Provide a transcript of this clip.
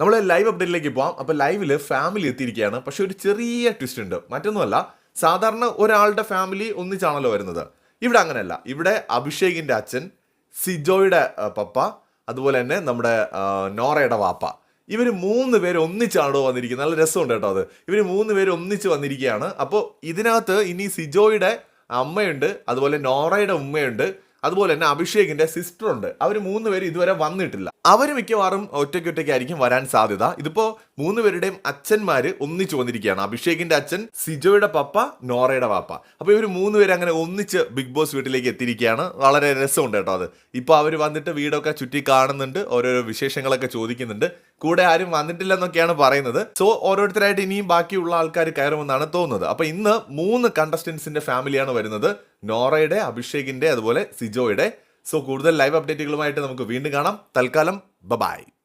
നമ്മൾ ലൈവ് അപ്ഡേറ്റിലേക്ക് പോവാം. അപ്പോൾ ലൈവിൽ ഫാമിലി എത്തിയിരിക്കുകയാണ്. പക്ഷെ ഒരു ചെറിയ ട്വിസ്റ്റ് ഉണ്ട്. മറ്റൊന്നുമല്ല സാധാരണ ഒരാളുടെ ഫാമിലി ഒന്നിച്ചാണല്ലോ വരുന്നത്. ഇവിടെ അങ്ങനെയല്ല. ഇവിടെ അഭിഷേകിന്റെ അച്ഛൻ സിജോയുടെ പപ്പ അതുപോലെ തന്നെ നമ്മുടെ നോറയുടെ വാപ്പ. ഇവർ മൂന്ന് പേര് ഒന്നിച്ചാണോ വന്നിരിക്കുന്നത്? നല്ല രസമുണ്ട് കേട്ടോ അത്. ഇവർ മൂന്ന് പേര് ഒന്നിച്ച് വന്നിരിക്കുകയാണ്. അപ്പോൾ ഇതിനകത്ത് ഇനി സിജോയുടെ അമ്മയുണ്ട് അതുപോലെ നോറയുടെ ഉമ്മയുണ്ട്. അതുപോലെ തന്നെ അഭിഷേകിന്റെ സിസ്റ്റർ ഉണ്ട്. അവർ മൂന്ന് പേര് ഇതുവരെ വന്നിട്ടില്ല. അവർ മിക്കവാറും ഒറ്റയ്ക്ക് ഒറ്റയ്ക്കായിരിക്കും വരാൻ സാധ്യത. ഇതിപ്പോ മൂന്ന് പേരുടെയും അച്ഛന്മാര് ഒന്നിച്ചു വന്നിരിക്കുകയാണ്. അഭിഷേകിന്റെ അച്ഛൻ സിജോയുടെ പപ്പ നോറയുടെ പാപ്പ അപ്പൊ ഇവർ മൂന്ന് പേര് അങ്ങനെ ഒന്നിച്ച് ബിഗ് ബോസ് വീട്ടിലേക്ക് എത്തിയിരിക്കുകയാണ്. വളരെ രസമുണ്ട് കേട്ടോ അത്. ഇപ്പൊ അവർ വന്നിട്ട് വീടൊക്കെ ചുറ്റി കാണുന്നുണ്ട്. ഓരോരോ വിശേഷങ്ങളൊക്കെ ചോദിക്കുന്നുണ്ട്. കൂടെ ആരും വന്നിട്ടില്ല എന്നൊക്കെയാണ് പറയുന്നത്. സോ ഓരോരുത്തരായിട്ട് ഇനിയും ബാക്കിയുള്ള ആൾക്കാർ കയറുമെന്നാണ് തോന്നുന്നത്. അപ്പൊ ഇന്ന് മൂന്ന് കണ്ടസ്റ്റൻസിന്റെ ഫാമിലിയാണ് വരുന്നത്. നോറയുടെ അഭിഷേകിന്റെ അതുപോലെ സിജോയുടെ. സോ കൂടുതൽ ലൈവ് അപ്ഡേറ്റുകളുമായിട്ട് നമുക്ക് വീണ്ടും കാണാം. തൽക്കാലം ബബായ്